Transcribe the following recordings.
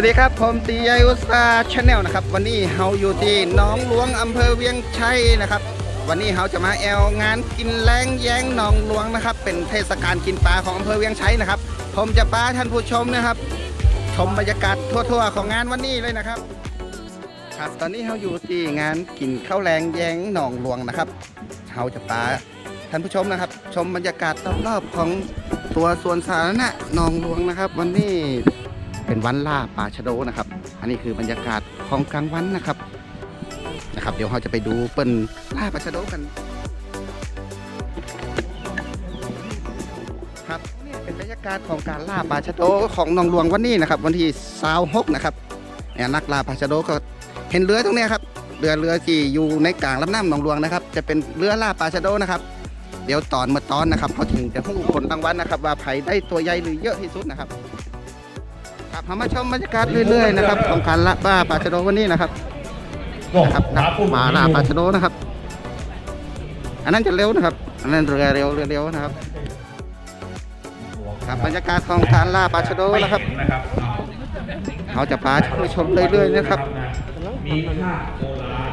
สวัสดีครับผมตีไออุตสาชาแนลนะครับ วันนี้เฮาอยู่ที่หน้องหลวงอำเภอเวียงชัยนะครับ วันนี้เฮาจะมาแอลงานกินแรงแย้งหนองหลวงนะครับ เป็นเทศกาลกินปลาของอำเภอเวียงชัยนะครับ ผมจะพาท่านผู้ชมนะครับ ชมบรรยากาศทั่วๆ ของงานวันนี้เลยนะครับ ครับตอนนี้เฮาอยู่ที่งานกินข้าวแรงแย้งหนองหลวงนะครับเฮาจะพาท่านผู้ชมนะครับ ชมบรรยากาศรอบๆของตัวสวนสาธารณะหนองหลวงนะครับ วันนี้ เป็นวันล่าปลาชะโดนะครับ อันนี้คือบรรยากาศของกลางวันนะครับนะครับ เดี๋ยวเราจะไปดูเปิ้นล่าปลาชะโดกัน ครับนี่เป็นบรรยากาศของการล่าปลาชะโดของนองหลวงวันนี้นะครับ วันที่26นะครับเนี่ยนักล่าปลาชะโดก็เห็นเรือตรงนี้ครับเรือเรือที่อยู่ในกลางลำน้ำหนองหลวงนะครับ จะเป็นเรือล่าปลาชะโดนะครับ เดี๋ยวตอนเมื่อตอนนะครับเขาถึงจะพูดผลรางวัลนะครับ ว่าไผ่ได้ตัวใหญ่หรือเยอะที่สุดนะครับ ครับเรามาชมบรรยากาศเรื่อยๆนะครับของการล่าปลาชะโดวันนี้นะครับนะครับนักมาล่าปลาชะโดนะครับ อันนั้นจะเร็วนะครับ อันนั้นเรือเร็วเรือเร็วนะครับครับบรรยากาศของการล่าปลาชะโดนะครับนะครับเขาจะพาท่านผู้ชมเรื่อยๆนะครับมีผ้าโบราณ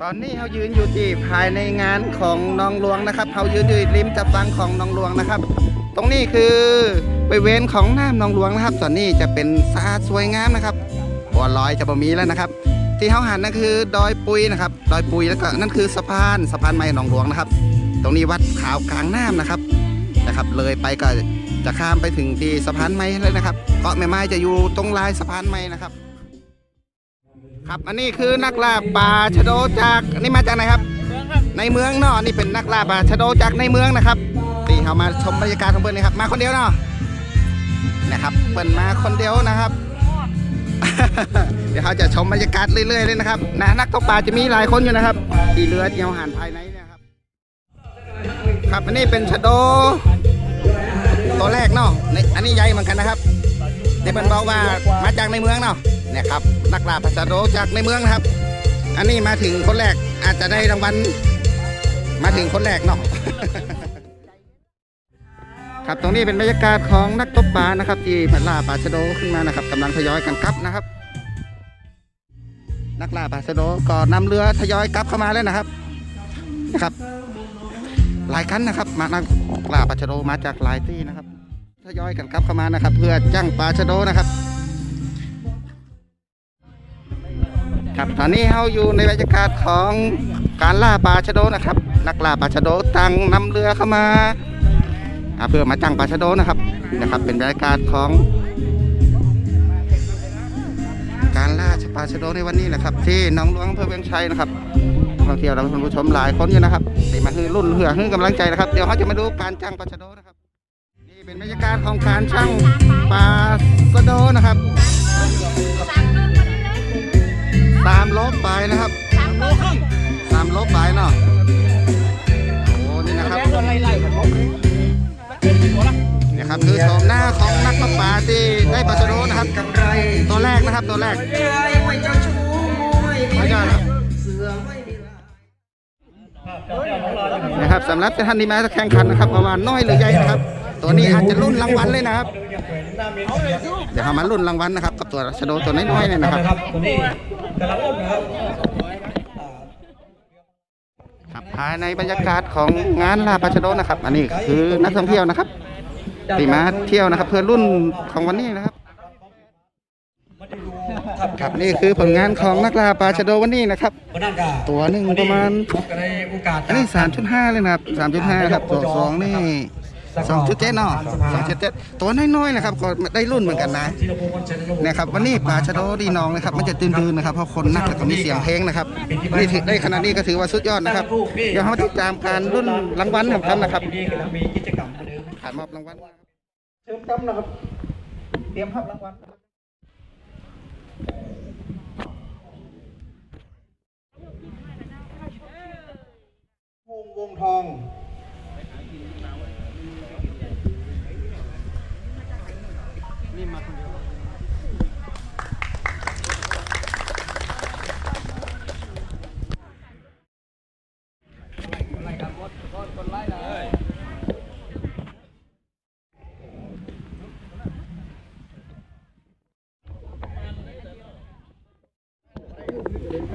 ตอนนี้เขายืนอยู่ที่ภายในงานของนองหลวงนะครับเขายืนอยู่ริมจับฟังของนองหลวงนะครับ ตรงนี้คือ บริเวณของน้ำนองหลวงนะครับส่วนนี้จะเป็นสะอาดสวยงามนะครับบัวลอยจะบ่มีแล้วนะครับ ที่เขาหันนั่นคือดอยปุยนะครับ ดอยปุยแล้วก็นั่นคือสะพานสะพานไม้หนองหลวงนะครับ ตรงนี้วัดขาวกลางน้ำนะครับนะครับ เลยไปก็จะข้ามไปถึงที่สะพานไม้เลยนะครับเกาะแม่ไม้จะอยู่ตรงลายสะพานไม้นะครับ ครับอันนี้คือนักล่าปลาชะโดจากอันนี่มาจากไหนครับในเมืองเนาะนี่เป็นนักล่าปลาชะโดจากในเมืองนะครับนี่เขามาชมบรรยากาศของเพื่อนนะครับมาคนเดียวเนาะ นะครับเปิ่นมาคนเดียวนะครับ เดี๋ยวเขาจะชมบรรยากาศเรื่อยๆเลยนะครับนะนักตกปลาจะมีหลายคนอยู่นะครับที่เรือเที่ยวหานภายในนะครับ ครับอันนี้เป็นชะโดตัวแรกเนาะนี่อันนี้ใหญ่เหมือนกันนะครับที่เป็นบอกว่ามาจากในเมืองเนาะเนี่ยครับนักล่าปลาชโดจากในเมืองนะครับ อันนี้มาถึงคนแรกอาจจะได้รางวัลมาถึงคนแรกเนาะ ครับตรงนี้เป็นบรรยากาศของนักตกปลานะครับที่พันล่าปลาชะโดขึ้นมานะครับกำลังทยอยกันกลับนะครับ นักล่าปลาชะโดก็นำเรือทยอยกลับเข้ามาแล้วนะครับนะครับ หลายคันนะครับ มานักล่าปลาชะโดมาจากหลายที่นะครับ ทยอยกันกลับเข้ามานะครับ เพื่อจ้างปลาชะโดนะครับ ครับตอนนี้เราอยู่ในบรรยากาศของการล่าปลาชะโดนะครับ นักล่าปลาชะโดตั้งนำเรือเข้ามา เพื่อมาจังปลาชะโดนะครับนะครับ เป็นบรรยากาศของ การล่าปลาชะโดในวันนี้นะครับ ที่หนองหลวงอำเภอเวียงชัยนะครับท่องเที่ยวและท่านผู้ชมหลายคนอยู่นะครับที่มาคือรุ่นเหือคือกำลังใจนะครับเดี๋ยวเขาจะมาดูการจังปลาชะโดนะครับนี่เป็นบรรยากาศของการช่างปลาชะโดนะครับสามลบไปนะครับสามลบไปเนาะ นะครับตัวแรกไม่ใช่ครับนะครับสำหรับท่านที่มาแข่งขันนะครับประมาณน้อยหรือใหญ่นะครับ ตัวนี้อาจจะรุ่นรางวัลเลยนะครับ เดี๋ยวเรามารุ่นรางวัลนะครับ กับตัวชะโดตัวน้อยๆเนี่ยนะครับตัวนี้กำลังอุ้มนะครับครับภายในบรรยากาศของงานลาปาชะโดนะครับ อันนี้คือนักท่องเที่ยวนะครับที่มาเที่ยวนะครับ เพื่อรุ่นของวันนี้นะครับ ครับนี่คือผลงานของนักลาปาชะโดวันนี้นะครับวันนั้นก็ตัวหนึ่งประมาณก็ได้โอกาสอันนี้3.5เลยนะครับ3.5ครับตัวสองนี่2.7เนาะ2.7ตัวน้อยๆนะครับก็ได้รุ่นเหมือนกันนะธีรพงศ์วันชัยนรงค์นะครับวันนี้ปลาชะโดดีน้องนะครับมันจะตื่นๆนะครับเพราะคนนักแล้วก็มีเสียงเพลงนะครับนี่ถือได้ขนาดนี้ก็ถือว่าสุดยอดนะครับเดี๋ยวเรามาติดตามการรุ่นรางวัลของท่านนะครับที่นี่กำลังมีกิจกรรมเหมือนเดิมขาดมอบรางวัลเชิญตั้มนะครับเตรียมรับรางวัล ทอง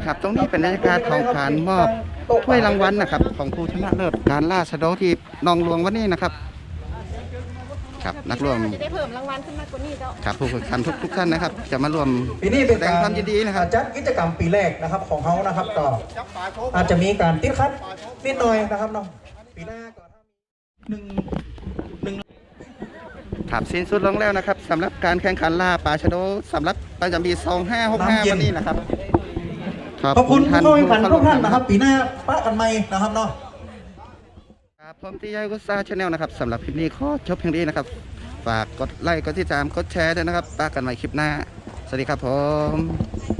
ครับตรงนี้เป็นนารยากาศของผานมอบ ถ้วยรางวัลนะครับ ของผู้ชนะเลิศการล่าชะโดที่หนองหลวงวันนี้นะครับ ครับนักร่วมจะได้เพิ่มรางวัลขึ้นมากกว่านี้เจ้าครับผู้แข่งขันทุกทุกท่านนะครับ จะมาร่วมปีนี้เป็นแสดงการความยินดีนะครับจัดกิจกรรมปีแรกนะครับของเขานะครับก็อาจจะมีการติดขัดนิดหน่อยนะครับเนาะปีหน้าก็หนึ่งหนึ่งครับสิ้นสุดลงแล้วนะครับสำหรับการแข่งขันล่าปลาชะโดสำหรับประจำปี2565วันนี้นะครับ ขอบคุณผู้เข้าแข่งขันผู้ทุกท่านเข้นะครับ ปีหน้าปะกันใหม่นะครับเนาะครับผมที่ยายกุซ่าชาแนลนะครับสำหรับคลิปนี้ขอจบเพียงนี้นะครับ ฝากกดไลค์กดติดตามกดแชร์ด้วยนะครับปากันใหม่คลิปหน้า สวัสดีครับผม